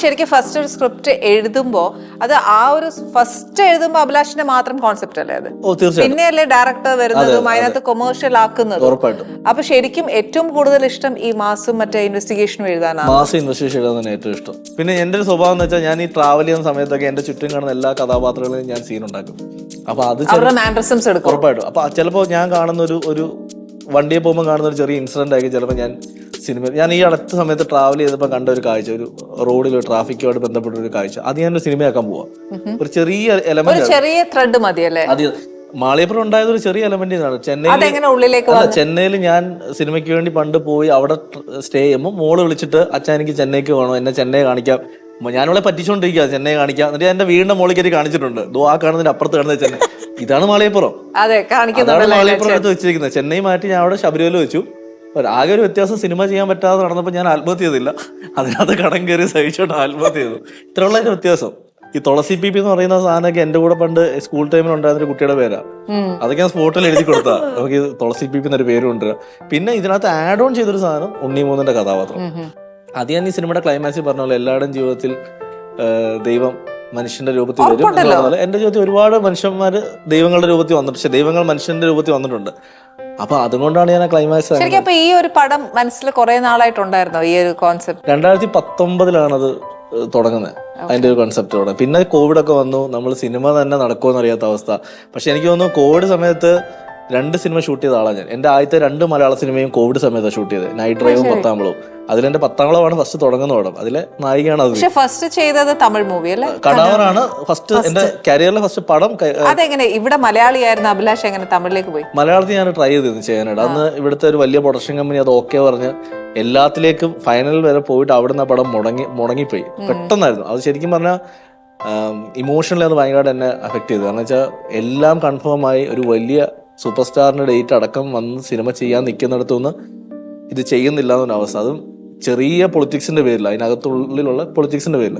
ശരിക്കും ഫസ്റ്റ് ഒരു സ്ക്രിപ്റ്റ് എഴുതുമ്പോ അത് ആ ഒരു ഫസ്റ്റ് എഴുതുമ്പോ അഭിലാഷിന്റെ മാത്രം കോൺസെപ്റ്റ് അല്ലേ അത്? പിന്നെയല്ലേ ഡയറക്ടർ വരുന്നതും അതിനകത്ത് കൊമേഴ്ഷ്യൽ ആക്കുന്നതും. അപ്പൊ ശരിക്കും ഏറ്റവും കൂടുതൽ ഇഷ്ടം ഈ മാസും മറ്റേ ഇൻവെസ്റ്റിഗേഷനും എഴുതാനാണ്? മാസം ഇൻവെസ്റ്റിഗേഷൻ എഴുതാൻ ഏറ്റവും ഇഷ്ടം. പിന്നെ എന്റെ ഒരു സ്വഭാവം എന്ന് വെച്ചാൽ ഞാൻ ഈ ട്രാവൽ ചെയ്യുന്ന സമയത്തൊക്കെ എന്റെ ചുറ്റും കാണുന്ന എല്ലാ കഥാപാത്രങ്ങളെയും ഞാൻ സീൻ ഉണ്ടാക്കും. അപ്പൊ അത് മാൻഡ്രസംസ് എടുക്കും. ഉറപ്പായിട്ടും. അപ്പൊ ചിലപ്പോൾ ഞാൻ കാണുന്ന ഒരു ഒരു വണ്ടിയെ പോകുമ്പോൾ കാണുന്ന ഒരു ചെറിയ ഇൻസിഡന്റ് ആയിരിക്കും ചിലപ്പോൾ ഞാൻ സിനിമ ഞാൻ ഈ അടുത്ത സമയത്ത് ട്രാവൽ ചെയ്തപ്പോൾ കണ്ട ഒരു കാഴ്ച ഒരു റോഡിൽ ട്രാഫിക്കുമായിട്ട് ബന്ധപ്പെട്ട ഒരു കാഴ്ച. അത് ഞാനൊരു സിനിമയാക്കാൻ പോവാ. ഒരു ചെറിയ എലമെന്റ് ചെറിയ ത്രെഡ് മതി അല്ലേ? അത് മാളിയപ്പുറം ഉണ്ടായത് ഒരു ചെറിയ എലമെന്റ് ചെന്നൈ ചെന്നൈയിൽ ചെന്നൈയിൽ ഞാൻ സിനിമയ്ക്ക് വേണ്ടി പണ്ട് പോയി അവിടെ സ്റ്റേ ചെയ്യുമ്പോൾ മോൾ വിളിച്ചിട്ട് അച്ഛൻ എനിക്ക് ചെന്നൈക്ക് വേണം എന്നെ ചെന്നൈ കാണിക്കാം. ഞാനിവിടെ പറ്റിച്ചോണ്ടിരിക്കുക ചെന്നൈ കാണിക്കാം. എന്നിട്ട് എന്റെ വീടിന്റെ മോളിൽ കയറി കാണിച്ചിട്ടുണ്ട്. ദോ ആ കാണുന്നതിന്റെ അപ്പുറത്ത് കാണുന്നത് ചെന്നൈ. ഇതാണ് മാളിയപ്പുറം. അതെ അതാണ് മാളിയപ്പുറം എടുത്ത് വെച്ചിരിക്കുന്നത്. ചെന്നൈ മാറ്റി ഞാൻ അവിടെ ശബരിമല വെച്ചു. ആകെ ഒരു വ്യത്യാസം സിനിമ ചെയ്യാൻ പറ്റാതെ നടന്നപ്പോൾ ഞാൻ ആത്മഹത്യ ചെയ്തില്ല. അതിനകത്ത് കടം കയറി സഹിച്ചോട്ട് ആത്മഹത്യ ചെയ്തു. ഇത്രയുള്ള ഒരു വ്യത്യാസം. ഈ തുളസി പി പി എന്ന് പറയുന്ന സാധനമൊക്കെ എന്റെ കൂടെ പണ്ട് സ്കൂൾ ടൈമിൽ ഉണ്ടായിരുന്ന ഒരു കുട്ടിയുടെ പേരാ. അതൊക്കെ ഞാൻ സ്പോട്ടിൽ എഴുതി കൊടുത്താ. നമുക്ക് തുളസി പി പി എന്നൊരു പേര് കൊണ്ടുവരാം പിന്നെ ഇതിനകത്ത് ആഡ് ഓൺ ചെയ്തൊരു സാധനം ഉണ്ണി മൂന്നിന്റെ കഥാപാത്രം. അത് ഞാൻ ഈ സിനിമയുടെ ക്ലൈമാക്സിൽ പറഞ്ഞ പോലെ എല്ലാവരുടെയും ജീവിതത്തിൽ ദൈവം മനുഷ്യന്റെ രൂപത്തിൽ വരും എന്റെ ജീവിതത്തിൽ ഒരുപാട് മനുഷ്യന്മാര് ദൈവങ്ങളുടെ രൂപത്തിൽ വന്നിട്ടുണ്ട്. പക്ഷെ ദൈവങ്ങൾ മനുഷ്യന്റെ രൂപത്തിൽ വന്നിട്ടുണ്ട്. അപ്പൊ അതുകൊണ്ടാണ് ഞാൻ ക്ലൈമാക്സ് ശരിക്കും അപ്പൊ ഈ ഒരു പടം മനസ്സിൽ കുറെ നാളായിട്ടുണ്ടായിരുന്നോ ഈ ഒരു കോൺസെപ്റ്റ് രണ്ടായിരത്തി പത്തൊമ്പതിലാണ് അത് തുടങ്ങുന്നത് അതിന്റെ ഒരു കൺസെപ്റ്റോടെ പിന്നെ കോവിഡ് ഒക്കെ വന്നു. നമ്മൾ സിനിമ തന്നെ നടക്കുമെന്ന് അറിയാത്ത അവസ്ഥ. പക്ഷെ എനിക്ക് തോന്നുന്നു കോവിഡ് സമയത്ത് രണ്ട് സിനിമ ഷൂട്ട് ചെയ്ത ആളാണ് ഞാൻ. എന്റെ ആദ്യത്തെ രണ്ട് മലയാള സിനിമയും കോവിഡ് സമയത്താണ് ഷൂട്ട് ചെയ്തത്. നൈറ്റ് ഡ്രൈവും പത്താമ്പളവും അതിലെന്റെ പത്താമ്പളമാണ് ഫസ്റ്റ് തുടങ്ങുന്ന പടം. അതിലെ നായികയാണ് അത്. ഫസ്റ്റ് ചെയ്തത് തമിഴ് മൂവി അല്ലേ? കടാവറാണ് ഫസ്റ്റ് എന്റെ കരിയറിലെ ഫസ്റ്റ് പടം അതെങ്ങനെ? ഇവിടെ മലയാളിയായിരുന്നു അഭിലാഷ് എങ്ങനെ തമിഴിലേക്ക് പോയി? മലയാളത്തിൽ ഞാൻ ട്രൈ ചെയ്തിരുന്നു ചെയ്യാനായിട്ട്. അന്ന് ഇവിടുത്തെ ഒരു വലിയ പ്രൊഡക്ഷൻ കമ്പനി അത് ഓക്കെ പറഞ്ഞ് എല്ലാത്തിലേക്കും ഫൈനൽ വരെ പോയിട്ട് അവിടുന്ന് ആ പടം മുടങ്ങി മുടങ്ങിപ്പോയി. പെട്ടെന്നായിരുന്നു. അത് ശരിക്കും പറഞ്ഞാൽ ഇമോഷണലി അത് ഭയങ്കരമായിട്ട് എന്നെ അഫക്ട് ചെയ്തു. കാരണം വെച്ചാൽ എല്ലാം കൺഫേം ആയി ഒരു വലിയ സൂപ്പർ സ്റ്റാറിന്റെ ഡേറ്റ് അടക്കം വന്ന് സിനിമ ചെയ്യാൻ നിൽക്കുന്നിടത്തുനിന്ന് ഇത് ചെയ്യുന്നില്ല എന്നൊരു അവസ്ഥ. അതും ചെറിയ പൊളിറ്റിക്സിന്റെ പേരിൽ അതിനകത്തുള്ളിലുള്ള പൊളിറ്റിക്സിന്റെ പേരിൽ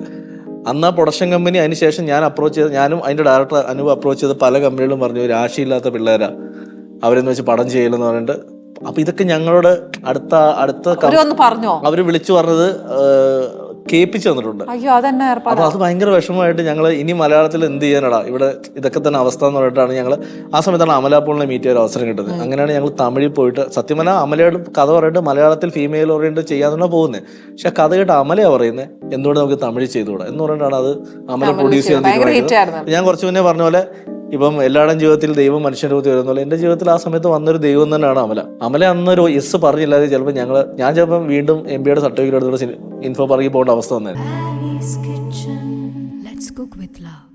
അന്ന് ആ പ്രൊഡക്ഷൻ കമ്പനി അതിന് ശേഷം ഞാൻ അപ്രോച്ച് ചെയ്ത് ഞാനും അതിന്റെ ഡയറക്ടർ അനുഭവം അപ്രോച്ച് ചെയ്ത് പല കമ്പനികളും പറഞ്ഞു രാശിയില്ലാത്ത പിള്ളേരാ. അവരെന്ന് വെച്ച് പടം ചെയ്യലെന്ന് പറഞ്ഞിട്ട്. അപ്പൊ ഇതൊക്കെ ഞങ്ങളോട് അടുത്ത അടുത്ത അവർ വിളിച്ചു പറഞ്ഞത് കേൾപ്പിച്ചു തന്നിട്ടുണ്ട്. അയ്യോ അതന്നെ ഏർപ്പാട്. അപ്പൊ അത് ഭയങ്കര വിഷമമായിട്ട് ഞങ്ങൾ ഇനി മലയാളത്തിൽ എന്ത് ചെയ്യാനടാ? ഇവിടെ ഇതൊക്കെ തന്നെ അവസ്ഥ എന്ന് പറഞ്ഞിട്ടാണ് ഞങ്ങൾ ആ സമയത്താണ് അമലാപ്പോളിനെ മീറ്റ് ചെയ്യാൻ അവസരം കിട്ടുന്നത്. അങ്ങനെയാണ് ഞങ്ങൾ തമിഴിൽ പോയിട്ട് സത്യം പറഞ്ഞാൽ അമലയോട് കഥ പറഞ്ഞിട്ട് മലയാളത്തിൽ ഫീമെയിൽ ഓറിയന്റ് ചെയ്യാന്നാണ് പോകുന്നത്. പക്ഷെ കഥ കേട്ട് അമലയാ പറയുന്നത് എന്തുകൊണ്ട് നമുക്ക് തമിഴ് ചെയ്തുകൂടാ? എന്ന് പറഞ്ഞിട്ടാണ് അത് അമല പ്രൊഡ്യൂസ് ചെയ്യാൻ ഞാൻ കുറച്ച് മുന്നേ പറഞ്ഞ പോലെ ഇപ്പം എല്ലാവരുടെയും ജീവിതത്തിൽ ദൈവം മനുഷ്യന്റെ രൂപത്തിൽ വരുന്നുള്ളൂ എന്റെ ജീവിതത്തിൽ ആ സമയത്ത് വന്നൊരു ദൈവം തന്നെയാണ് അമല. അമല അന്നൊരു യെസ് പറഞ്ഞില്ലാതെ ചിലപ്പോൾ ഞങ്ങൾ ഞാൻ ചിലപ്പം വീണ്ടും എം ബിയുടെ സർട്ടിഫിക്കറ്റ് എടുത്തുള്ള ഇൻഫോ പറക്കി പോകേണ്ട അവസ്ഥ വന്നായിരുന്നു